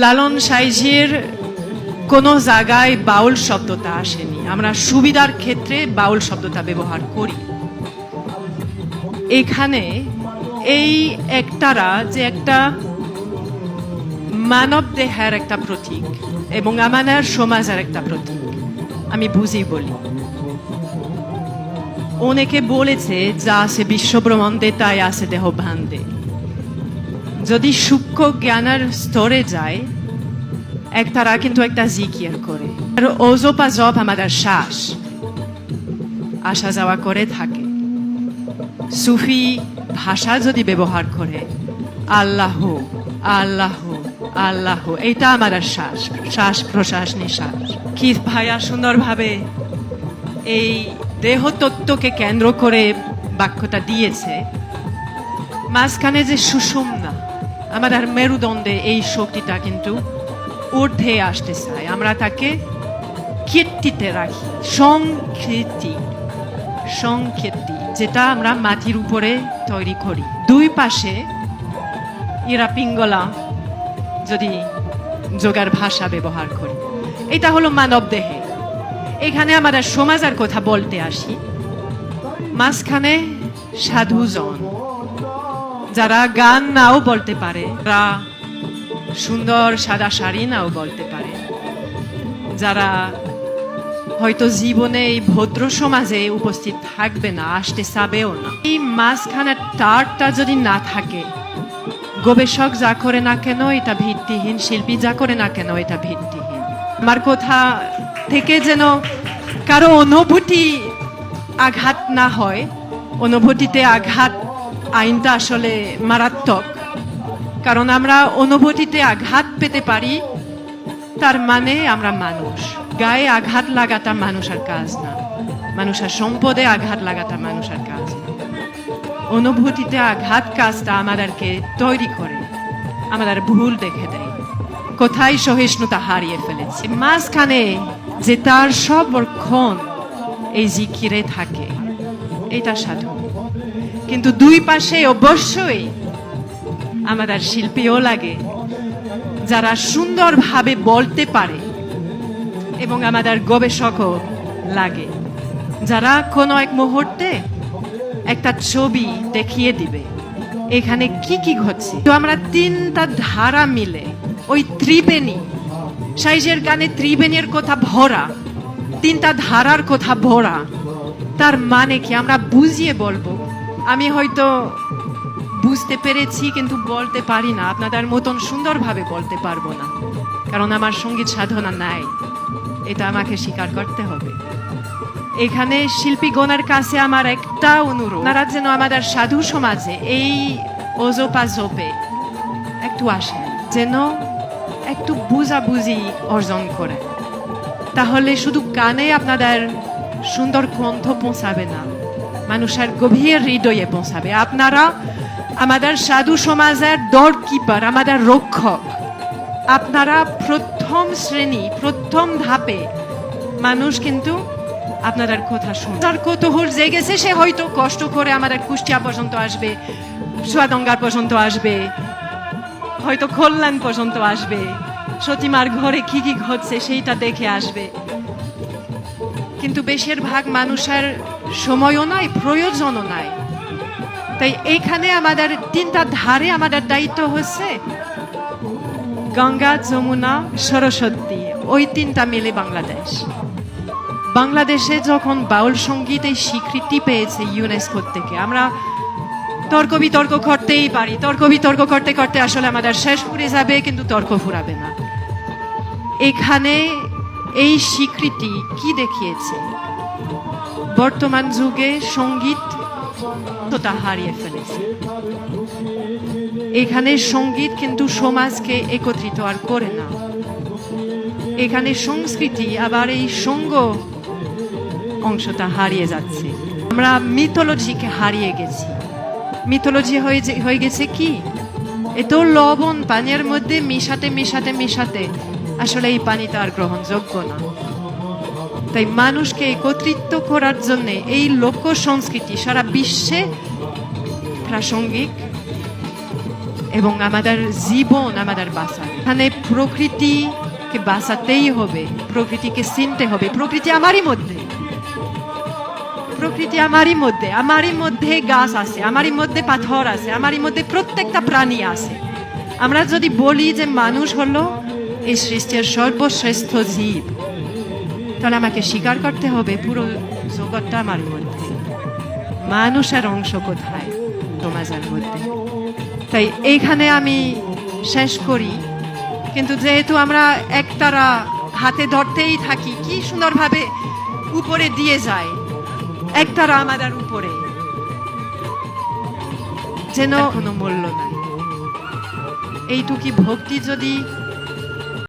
লালন সাইজের কোনো জায়গায় বাউল শব্দটা আসেনি। আমরা সুবিধার ক্ষেত্রে বাউল শব্দটা ব্যবহার করি। এখানে এই একটারা যে একটা মানব দেহের একটা প্রতীক এবং আমাদের সমাজের একটা প্রতীক। আমি বুঝি বলি। অনেকে বলেছে, যা আছে বিশ্বব্রহ্মাণ্ডে, তাই আছে দেহ ভাণ্ডে যদি সূক্ষ্ম জ্ঞানের স্তরে যায়, এক তারা কিন্তু একটা জিকির করে। আর ওজোপা জপ আমাদের শ্বাস। আসা যাওয়া করে থাকে। সুফি ভাষা যদি ব্যবহার করে, আল্লাহ আল্লাহ আল্লাহ এটা আমাদের শ্বাস শ্বাস প্রশ্বাস নিঃশ্বাস। কি ভাইয়া সুন্দরভাবে এই দেহতত্ত্বকে কেন্দ্র করে বাক্যটা দিয়েছে। মাঝখানে যে সুষুম্না আমাদের মেরুদণ্ডে এই শক্তিটা কিন্তু ঊর্ধ্বে আসতে চায়। আমরা তাকে কীর্তিতে রাখি। সংকীর্তি সংকীর্তি যেটা আমরা মাটির উপরে তৈরি করি। দুই পাশে ইরা পিঙ্গলা যদি যোগার ভাষা ব্যবহার করি। এটা হলো মানব দেহে। এখানে আমাদের সমাজের কথা বলতে আসি। মাঝখানে সাধুজন। যারা গান নাও বলতে পারে যারা সুন্দর সাদা শাড়ি নাও বলতে পারে। যারা হয়তো জীবনে এই ভদ্র সমাজে উপস্থিত থাকবে না, আসতে চাবেও না। এই মাঝখানে তারটা যদি না থাকে, গবেষক যা করে না কেন, এটা ভিত্তিহীন, শিল্পী যা করে না কেন, এটা ভিত্তিহীন। আমার কথা থেকে যেন কারও অনুভূতি আঘাত না হয়, অনুভূতিতে আঘাত আইনটা আসলে মারাত্মক। কারণ আমরা অনুভূতিতে আঘাত পেতে পারি, তার মানে আমরা মানুষ। গায়ে আঘাত লাগাটা মানুষের কাজ না। মানুষের সম্পদে আঘাত লাগাটা মানুষের কাজ। অনুভূতিতে আঘাত কাজটা আমাদেরকে তৈরি করে, আমাদের ভুল দেখে দেয়। কোথায় সহিষ্ণুতা হারিয়ে ফেলেছে? মাঝখানে যে তার সবক্ষণ এই জিকিরে থাকে। এটা সাধু। কিন্তু দুই পাশে অবশ্যই আমাদের শিল্পীও লাগে, যারা সুন্দরভাবে বলতে পারে এবং আমাদের গবেষকও লাগে। যারা কোনো এক মুহূর্তে একটা ছবি দেখিয়ে দিবে, এখানে কি কি ঘটছে? তো আমরা তিনটা ধারা মিলে ওই ত্রিবেণী, সাইজের গানে ত্রিবেণীর কথা ভরা, তিনটা ধারার কথা ভরা, তার মানে কি আমরা বুঝিয়ে বলব আমি হয়তো বুঝতে পেরেছি, কিন্তু বলতে পারি না। আপনাদের মতন সুন্দরভাবে বলতে পারব না। কারণ আমার সংগীত সাধনা নাই। এটা আমাকে স্বীকার করতে হবে। এখানে শিল্পীগণের কাছে আমার একটা অনুরোধ। তারা যেন আমাদের সাধু সমাজে এই ওজোপা জোপে একটু আসেন, যেন একটু বুঝাবুঝি অর্জন করে তাহলে শুধু কানে আপনাদের সুন্দর কণ্ঠ পৌঁছাবে না। মানুষের গভীর হৃদয়ে পৌঁছাবে। আপনারা আমাদের সাধু সমাজের দর কিপার আমাদের রক্ষক। আপনারা প্রথম শ্রেণি, প্রথম ধাপে মানুষ কিন্তু আপনাদের কথা শুনে। যার কৌতূহল জেগেছে সে হয়তো কষ্ট করে আমাদের কুষ্টিয়া পর্যন্ত আসবে, সোয়াদঙ্গার পর্যন্ত আসবে, হয়তো কল্যাণ পর্যন্ত আসবে, সতীমার ঘরে কি কি ঘটছে সেইটা দেখে আসবে। কিন্তু বেশিরভাগ মানুষের সময়ও নাই, প্রয়োজনও নাই। তাই এইখানে আমাদের তিনটা ধারে আমাদের দায়িত্ব হচ্ছে গঙ্গা, যমুনা, সরস্বতী, ওই তিনটা মিলে বাংলাদেশ। বাংলাদেশে যখন বাউল সংগীত এই স্বীকৃতি পেয়েছে ইউনেস্কো থেকে, আমরা তর্ক বিতর্ক করতেই পারি, তর্ক বিতর্ক করতে করতে আসলে আমাদের শেষ ফুরে যাবে, কিন্তু তর্ক ফুরাবে না। এখানে এই স্বীকৃতি কি দেখিয়েছে? বর্তমান যুগে সংগীত তোতা হারিয়ে ফেলেছে। এখানে সংগীত কিন্তু সমাজকে একত্রিত আর করে না। এখানে সংস্কৃতি আবার এই সঙ্গ অংশটা হারিয়ে যাচ্ছে। আমরা মিথোলজিকে হারিয়ে গেছি। মিথোলজি হয়ে হয়ে গেছে কি? এত লবণ পানির মধ্যে মিশাতে মিশাতে মিশাতে আসলে এই পানিটা আর গ্রহণযোগ্য না। তাই মানুষকে একত্রিত করার জন্য এই লোক সংস্কৃতি সারা বিশ্বে প্রাসঙ্গিক এবং আমাদের জীবন আমাদের বাঁচাবে এখানে প্রকৃতিকে বাঁচাতেই হবে, প্রকৃতিকে চিনতে হবে। প্রকৃতি আমারই মধ্যে। প্রকৃতি আমারই মধ্যে। আমারই মধ্যে গাছ আছে, আমারই মধ্যে পাথর আছে, আমারই মধ্যে প্রত্যেকটা প্রাণী আছে। আমরা যদি বলি যে মানুষ হলো এই সৃষ্টির সর্বশ্রেষ্ঠ জীব তাহলে আমাকে স্বীকার করতে হবে পুরো জগৎটা আমার মধ্যে মানুষের অংশ কোথায় সমাজের মধ্যে তাই এইখানে আমি শেষ করি কিন্তু যেহেতু আমরা একতারা হাতে ধরতেই থাকি কি সুন্দরভাবে উপরে দিয়ে যায় একতারা আমাদের উপরে যেন কোনো মূল্য নাই এইটুকি ভক্তি যদি